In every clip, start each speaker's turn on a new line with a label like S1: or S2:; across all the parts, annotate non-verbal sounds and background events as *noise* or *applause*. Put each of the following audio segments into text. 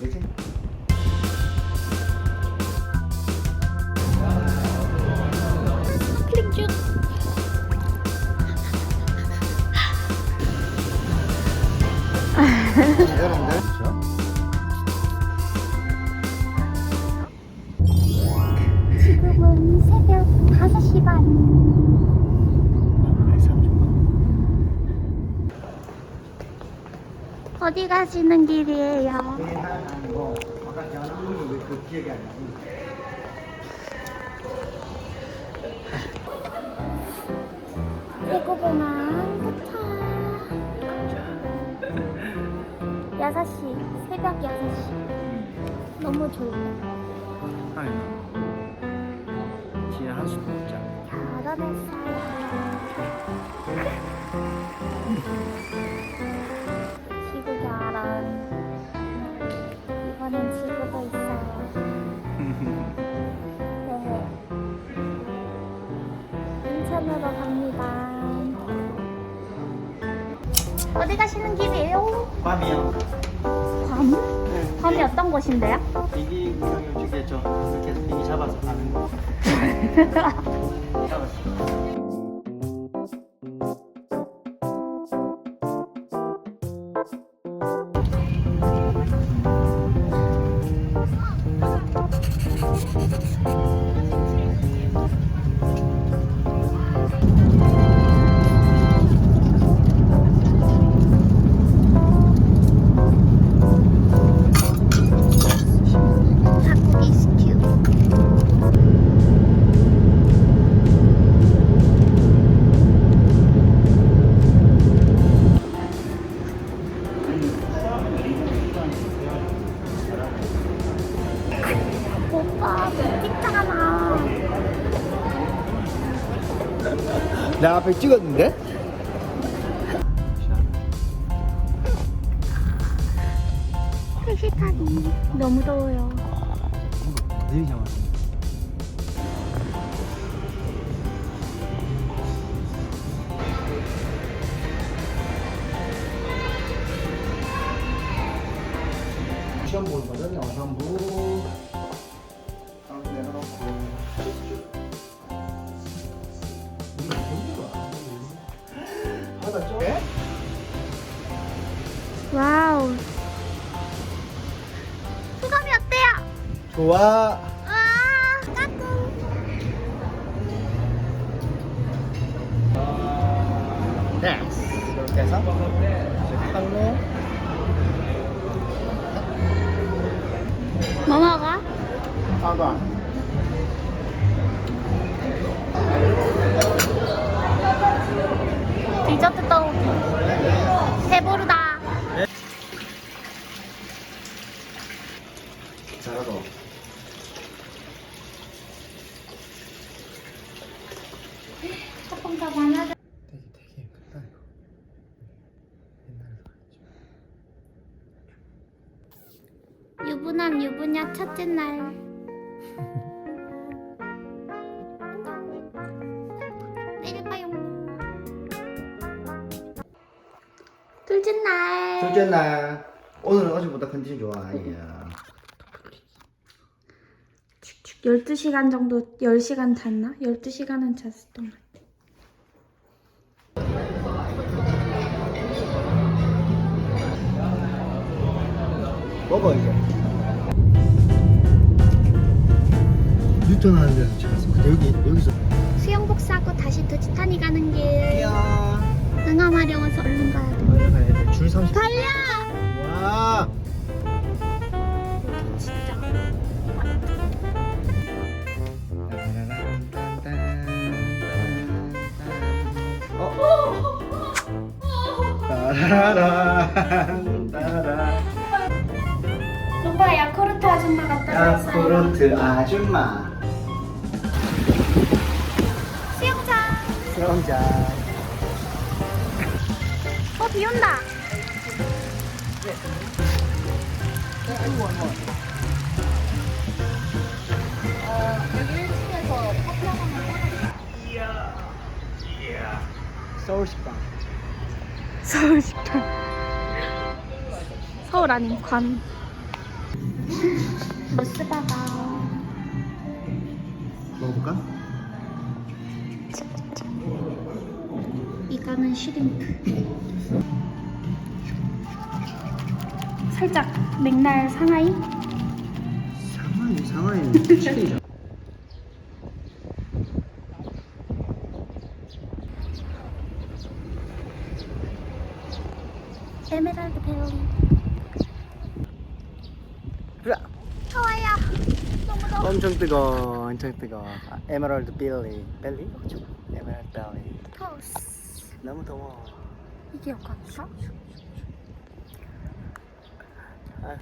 S1: 되지?
S2: 클릭 쭉. *laughs* 지금은 새벽 5시 반. 어디 가시는 길이에요? 대구공항 도착. 6시, 새벽 6시. 너무 좋아.
S1: 아니 뒤에 한 수도 없자
S2: 결혼했어요. 어디 가시는 길이에요?
S1: 밤이요
S2: 밤? 밤이 어떤 곳인데요?
S1: 비기 구경을 주게 저 이렇게 비기 잡아서 가는 거 *laughs* 앞에 찍었는데?
S2: 택시타기 너무 더워요.
S1: 내리 잡았어 시험 보는 거든 영상부 좋아
S2: 와, 까꿍.
S1: 넥스 이렇게 해서 칼로
S2: 뭐 먹어?
S1: 사과
S2: 디저트 떡볶이. 배부르다 조금 더 많아져.
S1: 되게 되게 크다 이거 옛날에
S2: 첫째 날. 내려가요. 둘째 날.
S1: 둘째 날 오늘은 어제보다 컨디션 좋아 아이야
S2: 12시간 정도, 10시간 잤나? 12시간은 잤었던 것 같아.
S1: 먹어 이제 뉴턴 하는 데서 근데 여기 여기서
S2: 수영복 사고 다시 도치타니 가는 길.
S1: 이야
S2: 응암하려워서 얼른 가야 돼.
S1: 얼른 가야 돼 줄 30.
S2: 달려!
S1: 와
S2: 진짜.
S1: 어? 따라란 따라
S2: 오빠 야쿠르트 아줌마 줬어요.
S1: 야쿠르트 아줌마
S2: 수영장 어, 비 온다.
S1: 서울 식당
S2: 서울 식당. 서울 아닌 관. 머스바가
S1: 먹어볼까?
S2: 이거는 슈림프 살짝 맥날 상하이?
S1: 상하이 상하이는 *laughs* 치킨이잖아
S2: 에메랄드 벨리. 너무
S1: 엄청 뜨거 엄청 뜨거 아, 에메랄드 벨리 벨리? 에메랄드 벨리.
S2: 토스
S1: 너무 더워.
S2: 이게 여기서?
S1: 아,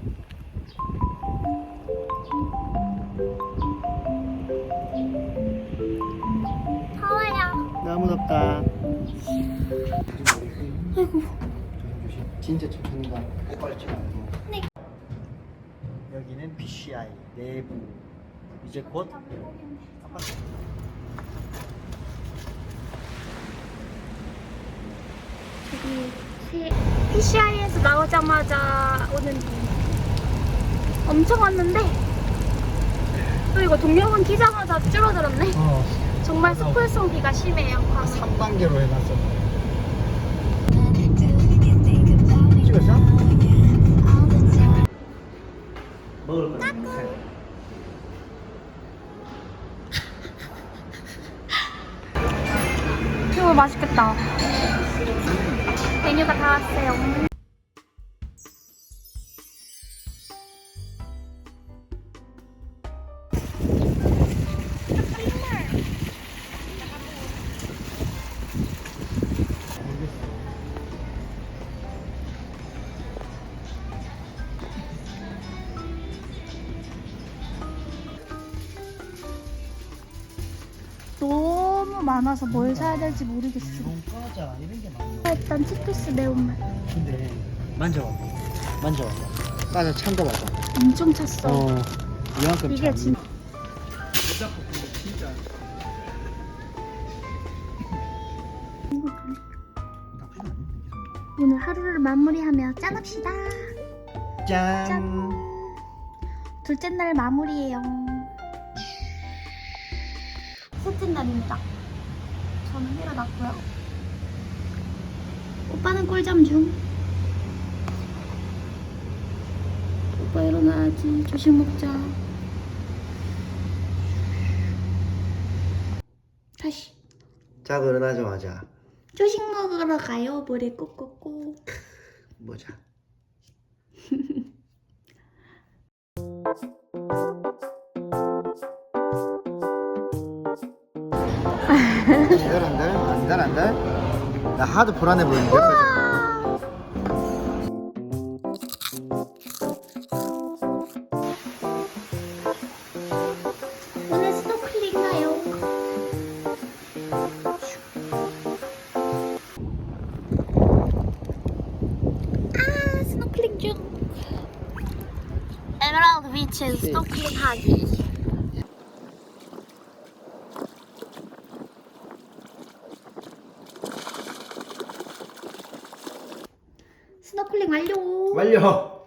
S2: 더워요.
S1: 너무 덥다.
S2: 아이고.
S1: 진짜 치면 안 돼.
S2: 네.
S1: 여기는 PCI 내부. 이제 곧
S2: 세- PCI에서 나오자마자 오는 비 엄청 왔는데? 또 이거 동료분 키자마자 줄어들었네.
S1: 어.
S2: 정말 스콜송 비가 심해요. 밤에
S1: 3단계로 해놨어 찍
S2: 많아서 뭘 사야 될지 모르겠어.
S1: 이런 과자 이런 게 많아
S2: 일단 치토스 매운맛.
S1: 근데 만져봐. 만져봐. 과자 찬거 봐봐
S2: 엄청 찼어.
S1: 어 이만큼
S2: 이게 진
S1: 진짜.
S2: 오늘 하루를 마무리하며 짠합시다.
S1: 짠.
S2: 짠. 둘째 날 마무리예요. 셋째 날입니다 저는 일어났고요. 오빠는 꿀잠 중. 오빠 일어나야지. 조식 먹자. 다시.
S1: 자 일어나자마자.
S2: 조식 먹으러 가요. 머리 꾹꾹꾹. *laughs*
S1: 뭐자 *laughs* 안달 안달 안달 나 하도 불안해 보이는데
S2: 오늘 스노클링 가요 아 스노클링 중. 에메랄드 비치 스노클링 하기 스노클링 완료
S1: 완료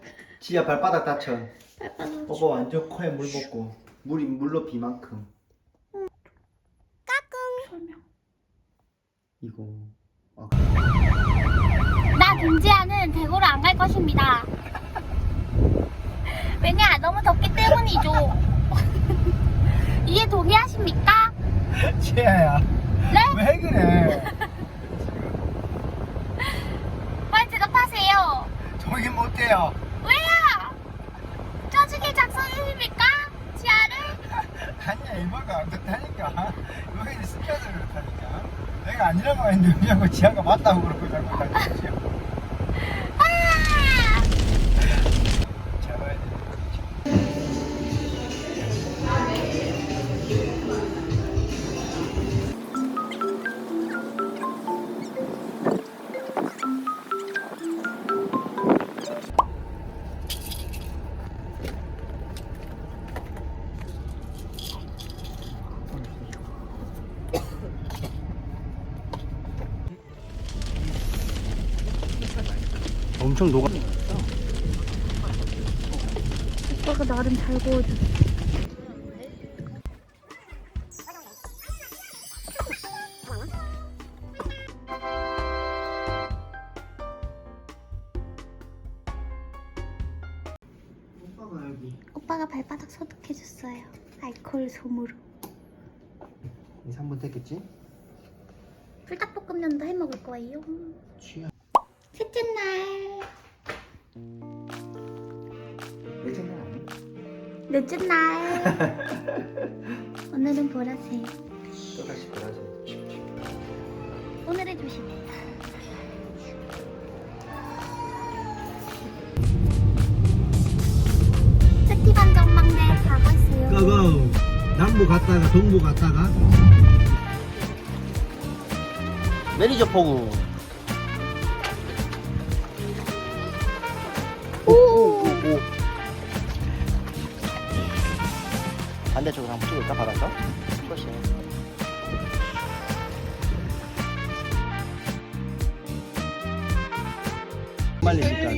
S1: 지야 발바닥 다쳐
S2: 발바닥
S1: 뽀뽀 완전 코에 물 붓고 물이 물로 비만큼
S2: 설명
S1: 이거 아,
S2: 나 김지아는 대구를 안갈 것입니다. 왜냐? 너무 덥기 때문이죠. 이해 동의하십니까?
S1: 지야야
S2: 네?
S1: 왜 그래
S2: 빨리 대답하세요.
S1: 저기 못해요
S2: 왜요? 작성해줍니까? 지아를? *laughs*
S1: 아니야 이모가 안 그렇다니까 여기는 스켜서 그렇다니까 내가 아니라고 했는데 그냥 지아가 맞다고 그러고 자꾸 다니지 엄청 녹아
S2: 오빠가 나름 잘 구워줘.
S1: 오빠가 여기
S2: 오빠가 발바닥 소독해줬어요. 알코올 솜으로.
S1: 이 3분 됐겠지?
S2: 불닭볶음면도 해 먹을 거예요.
S1: 취향 넷째 날. *laughs*
S2: 오늘은 보라색.
S1: 또 다시 보라지
S2: 오늘의 조식. 스티반 전망대 가고 있어요.
S1: 고고 남부 갔다가 동부 갔다가 매니저 포구 반대쪽으로 한번 찍을까 받아서 그렇지 말리니까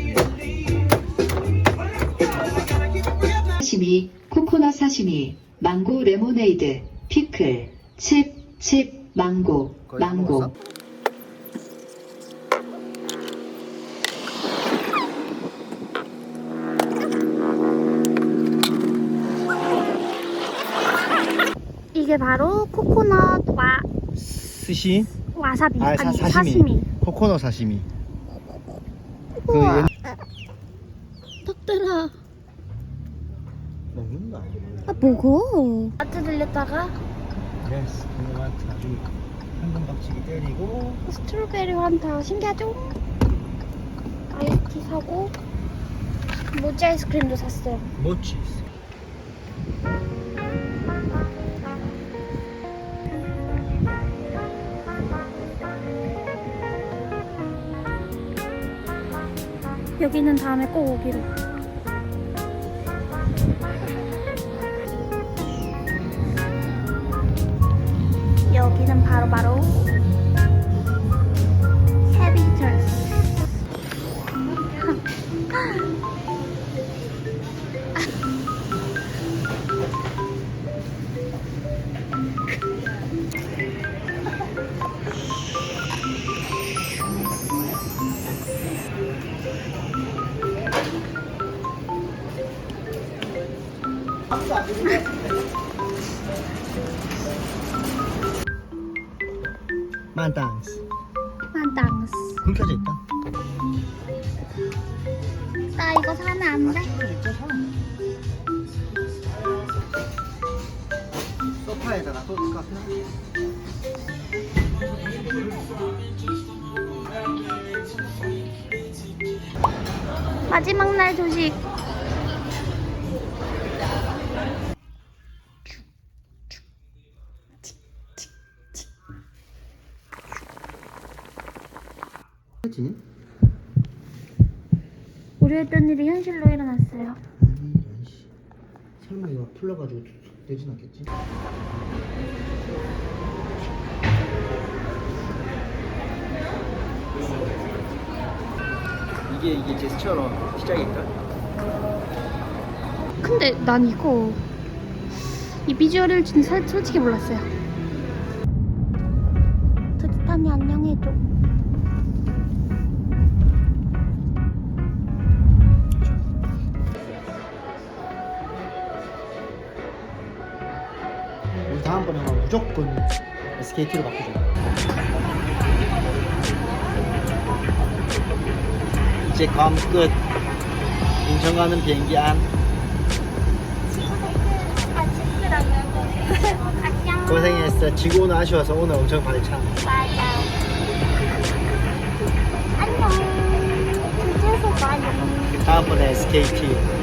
S3: 사시미, 코코넛 사시미, 망고 레모네이드, 피클, 칩, 칩, 망고, 망고.
S2: 이게 바로 코코넛 와
S1: 스시
S2: 와사비
S1: 아, 사,
S2: 사시미.
S1: 사시미. 코코넛 사시미 그
S2: 우와.
S1: 옛...
S2: 덕들아.
S1: 먹는 거 아니야?
S2: 아 뭐고? 마트 들렸다가
S1: 예스 그거한테 나중에 황금 박치기 때리고
S2: 스트로베리 환타 신기하죠? 아이스티 사고 모찌 아이스크림도 샀어요.
S1: 모치
S2: 여기는 다음에 꼭 오기로. 여기는 바로바로 헤비
S1: 켜져 있다
S2: 나 이거 사면 안 돼?
S1: 소파에다 같아
S2: 마지막 날 조식.
S1: 그렇지?
S2: 우리 했던 일이 현실로 일어났어요.
S1: 이런 씨 설마 이거 풀러가지고 툭툭 되진 않겠지? 이게 이게 제스처로 시작일까?
S2: 근데 난 이거 이 비주얼을 진짜 살- 솔직히 몰랐어요. 드디탄이 안녕해줘.
S1: 다음번에는 무조건 SKT로 바꾸자. 이제 괌 끝. 인천 가는 비행기 안. 고생했어. 지고 오늘 아쉬워서 오늘 엄청 발차.
S2: 맞아. 안녕.
S1: 다음번에 SKT.